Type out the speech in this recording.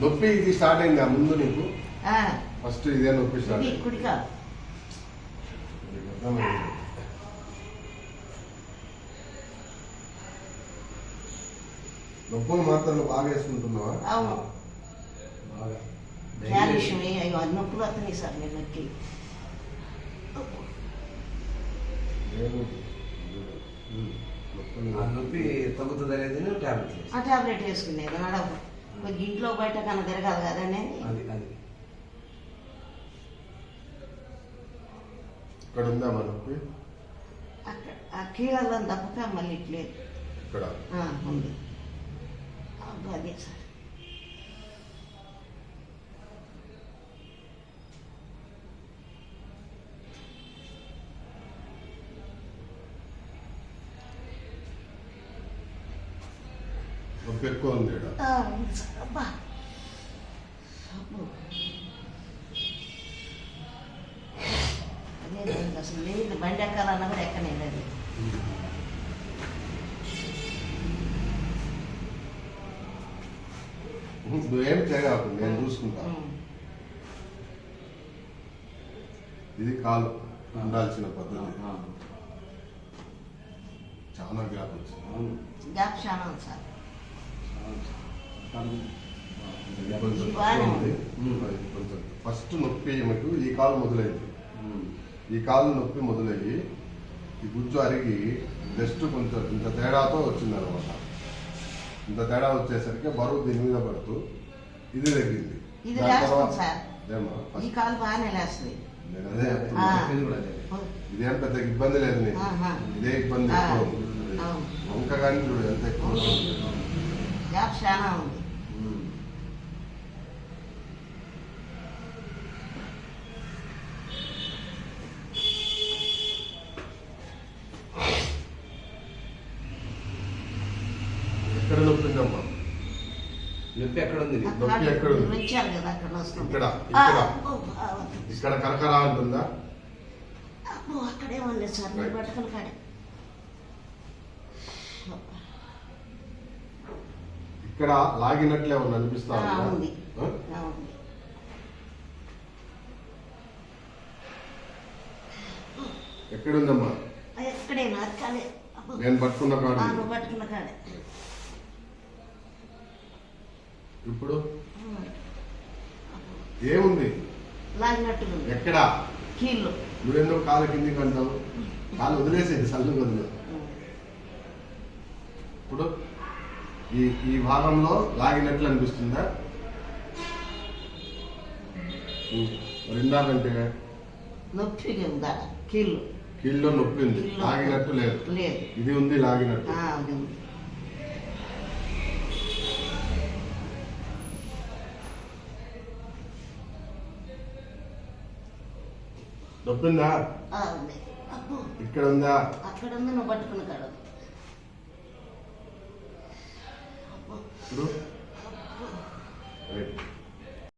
నొప్పి ఇది స్టార్ట్ అయిందా? ముందు నీకు? ఫస్ట్ ఇదే నొప్పి స్టార్ట్. నొప్పులు మాత్రం బాగా వేసుకుంటున్నావా? అవును. బాగా. క్యాల్షియం అయ్యో అది నొప్పులు వస్తున్నాయి సార్ నేను నేను ఆ నొప్పి తగ్గుతుంది అనేది టాబ్లెట్ ఆ టాబ్లెట్ వేసుకునేది నడవ కొద్ది ఇంట్లో బయట కన్నా తిరగాలి కదా అది ఇక్కడ ఉందా మా నొప్పి? అక్కడ ఆ కీళ్ళల్లో తప్పక మళ్ళీ ఇట్లేదు ఇక్కడ? ఆ, ఉంది. నొప్పి ఎక్కువ ఉంది. అబ్బా. అసలు లేదు బండి ఎక్కాలన్నా కూడా ఎక్కలేదు అది నువ్వేం నేను. ఇది కాలు ఉండాల్సిన పద్ధతి. చాలా గ్యాప్ వచ్చింది. గ్యాప్ చాలా ఉంది సార్. ఫస్ట్ నొప్పి మీకు ఈ కాలు మొదలైంది. ఈ కాలు నొప్పి మొదలయ్యి ఈ గుజ్జు అరిగి జస్ట్ కొంచెం ఇంత తేడాతో వచ్చింది అనమాట ఇంత తేడా వచ్చేసరికి బరువు దీని మీద పడుతూ ఇది తగ్గింది. ఇది పెద్ద ఇబ్బంది లేదు. ఇదే ఇబ్బంది. వంక కానీ చూడు ఎంత ఎక్కువ. గ్యాప్ చాలా ఉంది. ఉమ్. ఎక్కడ నొప్పి ఉందమ్మా నొప్పి ఎక్కడ ఉంది నీకు? నొప్పి ఎక్కడ ఉంది? వచ్చారు కదా అక్కడ వస్తుంది. ఇక్కడ, కరకరా అబ్బో, అక్కడే ఉంది సార్ మీరు పట్టుకుని కాడే. ఇక్కడ లాగినట్లే ఉంది అనిపిస్తా ఉందా? ఎక్కడుందమ్మా. నేను పట్టుకున్న కాడు. ఇప్పుడు? ఏముంది? ఎక్కడ? కీళ్ళు. నువ్వెందుకు కాలు కిందికి అంటావు? కాలు వదిలేసేది సల్లు వదిలే. ఇప్పుడు? ఈ ఈ భాగంలో లాగినట్లు అనిపిస్తుందా ఇందాకంటే నొప్పిగా ఉందా కీళ్ళు. కీళ్ళలో నొప్పి ఉంది. లాగినట్టు లేదు. ఇది ఉంది లాగినట్టు. ఆ, అది ఉంది. నొప్పి ఉందా ఆ, ఉంది. అబ్బో. ఇక్కడ ఉందా అక్కడ ఉంది నువ్వు పట్టుకున్న కాడ అబ్బో ఇప్పుడు